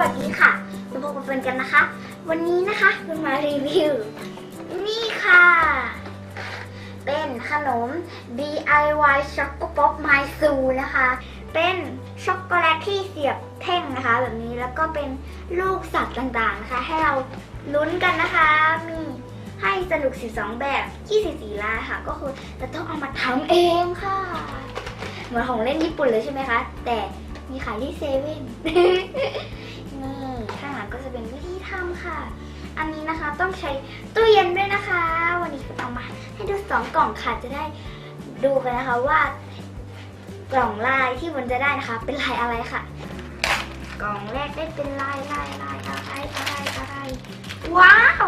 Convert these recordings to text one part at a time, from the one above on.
วัสดีค่ะมาพบกับเฟิร์นกันนะคะ วันนี้นะคะเฟิร์นมารีวิว นี่ค่ะ เป็นขนม DIY ช็อกโกป๊อปไมซูนะคะ เป็นช็อกโกแลตที่เสียบแท่งนะคะ แบบนี้แล้วก็เป็นลูกสัตว์ต่างๆนะคะ ให้เราลุ้นกันนะคะ มีให้สนุก 12 แบบ 24ล้านค่ะ ก็คือจะต้องเอามาทำเองค่ะ เหมือนของเล่นญี่ปุ่นเลยใช่ไหมคะ แต่มีขายที่เซเว่น ค่ะ อันนี้นะคะต้องใช้ตู้เย็นด้วยนะคะ วันนี้เอามาให้ดูสองกล่องค่ะจะได้ดูกันนะคะว่ากล่องลายที่มันจะได้นะคะ เป็นลายอะไรค่ะ กล่องแรกได้เป็นลายลายลายอะไรอะไรอะไรว้าว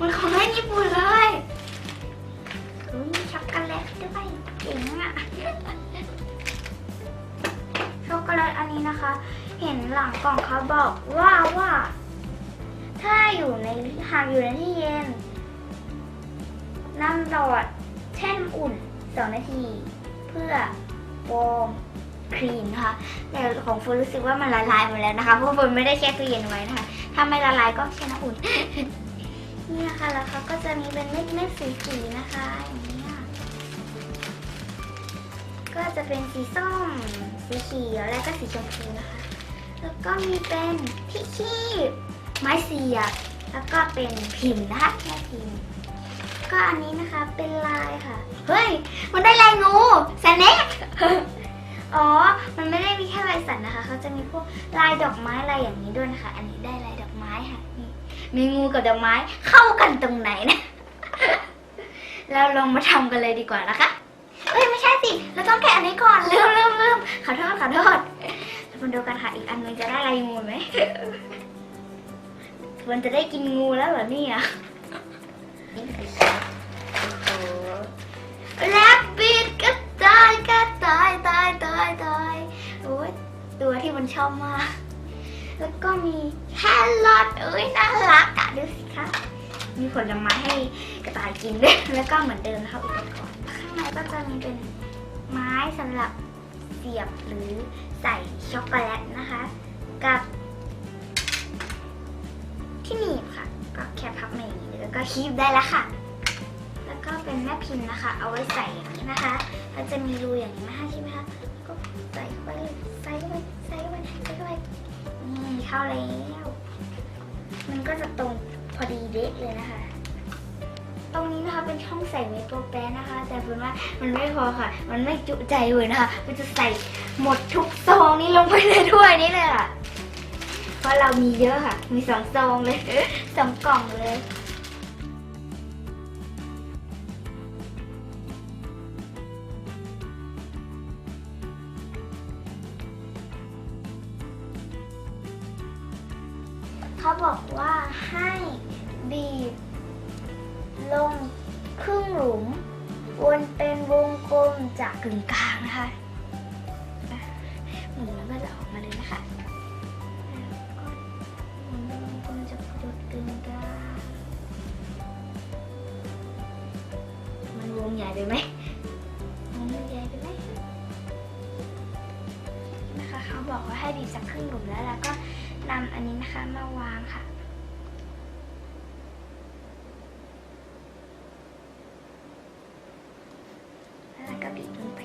มันของเล่ญี่ปุ่นเลยมีช็อกโกแลตด้วยเจ๋งอะช็อกโกแลตอันนี้นะคะ เห็นหลังกล่องเขาบอกว่าว่า อยู่ในหากอยู่ในที่เย็นน้ำดอดแช่นอุ่น 2 นาที เพื่อวอร์มคลีนนะคะ แต่ของฟิร์นรู้สึกว่ามันละลายหมดแล้วนะคะเพราะฟิร์นไม่ได้แช่ตู้เย็นไว้นะคะ ถ้าไม่ละลายก็แช่น้ำอุ่น นี่นะคะแล้วเขาก็จะมีเป็นเม็ดเม็ดๆสีๆนะคะอย่างนี้ก็จะเป็นสีส้ม สีเขียวและก็สีชมพูนะคะ แล้วก็มีเป็นที่คีบ ไม้เสียบ แล้วก็เป็นพิมพ์นะคะแค่พิมพ์ ก็อันนี้นะคะเป็นลายค่ะ เฮ้ย มันได้ลายงูแซนเน็กอ๋อ มันไม่ได้มีแค่ลายสัตว์นะคะ เขาจะมีพวกลายดอกไม้ลายอย่างนี้ด้วยนะคะ อันนี้ได้ลายดอกไม้ค่ะนี่มีงูกับดอกไม้เข้ากันตรงไหนนะเราลองมาทำกันเลยดีกว่านะคะเอ้ยไม่ใช่สิ เราต้องแกะอันนี้ก่อนเริ่มเริ่มเริ่มขอโทษขอโทษเรามาดูกันค่ะ อีกอันหนึงจะได้ลายงูไหม มันจะได้กินงูแล้วเหรอเนี่ยนี่คือโอ้แลบบิดก็ตายก็ตายตายตายตายโอ้ยตัวที่มันชอบมาก แล้วก็มีแครอทเอ้ยน่ารักอะดูสิคะมีผลไม้ให้กระต่ายกินด้วย แล้วก็เหมือนเดิมนะคะอุปกรณ์ข้างในก็จะมีเป็นไม้สำหรับเสียบหรือใส่ช็อกโกแลตนะคะ กับ ที่หนีบค่ะ ก็แค่พับมาอย่างนี้แล้วก็คีบได้แล้วค่ะ แล้วก็เป็นแม่พิมพ์นะคะ เอาไว้ใส่อย่างนี้นะคะแล้วจะมีรูอย่างนี้นะคะใช่ไหมคะก็ใส่เข้าไปเลยใส่เข้าไปใส่เข้าไปใส่เข้าไปนี่เข้าแล้วมันก็จะตรงพอดีเด็กเลยนะคะ ตรงนี้นะคะเป็นช่องใส่ไม้โปรแปรนะคะ แต่เพื่อนว่ามันไม่พอค่ะ มันไม่จุใจเลยนะคะมันจะใส่หมดทุกซองนี้ลงไปในถ้วยนี้เลยค่ะ ราะเรามีเยอะค่ะ มีสองซองเลยสองกล่องเลยเขาบอกว่าให้บีบ ลงครึ่งหลุม วนเป็นวงกลมจากกึ่งกลางนะคะหมุนแล้วก็จะออกมาเลยนะคะ จากจุดกึ่งกามันวงใหญ่ไปไหมวงใหญ่ไปไหมนะคะเขาบอกว่าให้บีบสักครึ่งหลุมแล้วแล้วก็นำอันนี้นะคะมาวางค่ะแล้วก็บีบลงไป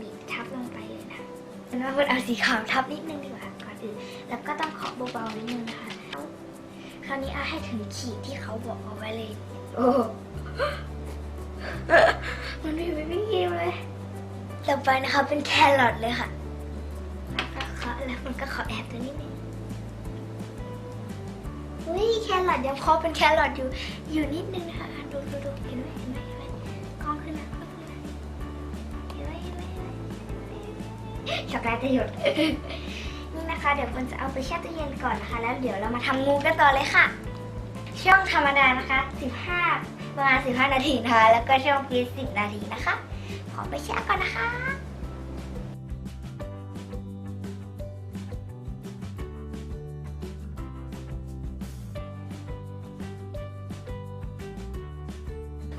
บีบทับลงไปเลยนะแล้วเราเอาสีขาวทับนิดนึง แล้วก็ต้องเคาะเบาๆนิดนึงนะคะ คราวนี้เอาให้ถึงขีดที่เขาบอกเอาไว้เลย โอ้มันไม่ไม่ไม่ยิ้มเลย ต่อไปนะคะเป็นแครอทเลยค่ะแล้วก็เคาะแล้วมันก็ขอแอบตัวนิดนึงอุ้ยแครอทยังพอเป็นแครอทอยู่ อยู่นิดนึงนะคะอะดูดูดูเห็นไหมเห็นไหมเห็นไหมกล้องขึ้นนะกล้องขึ้นนะเห็นไหมเห็นไหมเห็นไหมช็อกโกแลตจะหยด นะคะ เดี๋ยวคนจะเอาไปแช่ตู้เย็นก่อนนะคะ แล้วเดี๋ยวเรามาทำงูกันต่อเลยค่ะ ช่องธรรมดานะคะ 15 ประมาณ 15 นาทีนะคะ แล้วก็ช่องฟรีซ10 นาทีนะคะ ขอไปแช่ก่อนนะคะ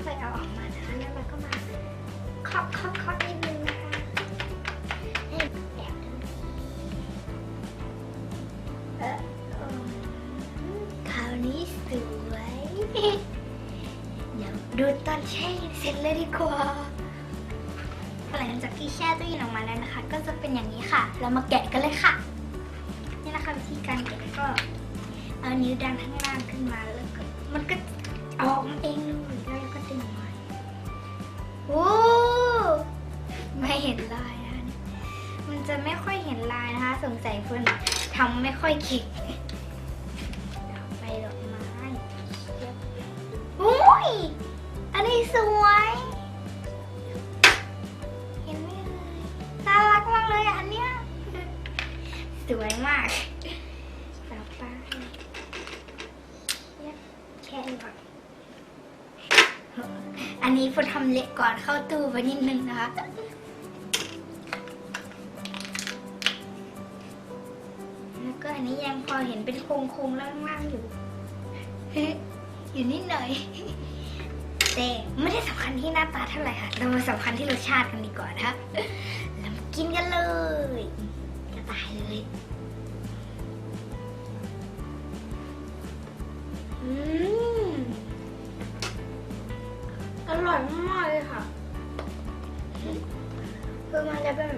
ค่อยเอาออกมานะคะแล้วเราก็มาเคาะเคาะเคาะนิดนึงนะ แช่เย็นเสร็จเลยดีกว่าหลังจากที่แช่ตู้เย็นออกมาแล้วนะคะ ก็จะเป็นอย่างนี้ค่ะ เรามาแกะกันเลยค่ะ นี่นะคะวิธีการแกะก็เอานิ้วดันข้างล่างขึ้นมาแล้วก็มันก็ออกมาเองเลยแล้วเราก็ดึงออกมาโอ้ไม่เห็นลายนะคะมันจะไม่ค่อยเห็นลายนะคะ สงสัยเพื่อนทำไม่ค่อยเก่ง สวย เห็นไหมเลยน่ารักมากเลยอะอันเนี้ยสวยมากต่อไปแค่นี้ก่อนอันนี้พอทำเละก่อนเข้าตู้ไปนิดนึงนะคะแล้วก็อันนี้ยังพอเห็นเป็นโครงโครงๆล่างๆอยู่ อยู่นิดหน่อย แต่ไม่ได้สำคัญที่หน้าตาเท่าไหร่ค่ะ เรามาสำคัญที่รสชาติกันดีกว่านะคะเรามากินกันเลย จะตายเลย อืม อร่อยมากเลยค่ะ คือมันจะเป็น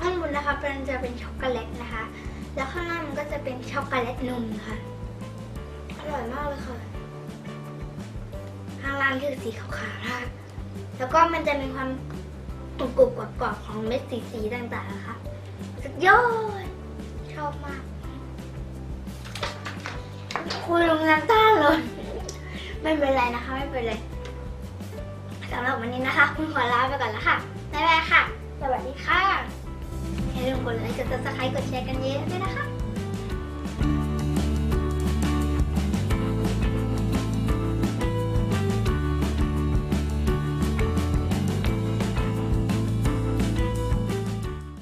ข้างบนนะคะเป็นจะเป็นช็อกโกแลตนะคะ แล้วข้างล่างมันก็จะเป็นช็อกโกแลตนมค่ะ อร่อยมากเลยค่ะางล่างคือสีขาวๆนะคะแล้วก็มันจะมีความกรุบกรุบกรอบๆของเม็ดสีสีๆต่างๆนะคะสุดยอดชอบมาก คุยลงน้ำตาเลย ไม่เป็นไรนะคะ ไม่เป็นไรสำหรับวันนี้นะคะ คุณขอลาไปก่อนแล้วค่ะบ๊ายบายค่ะ สวัสดีค่ะอย่าลืมกดไลค์กดซับสไครต์กดแชร์กันเยอะๆด้วยนะคะ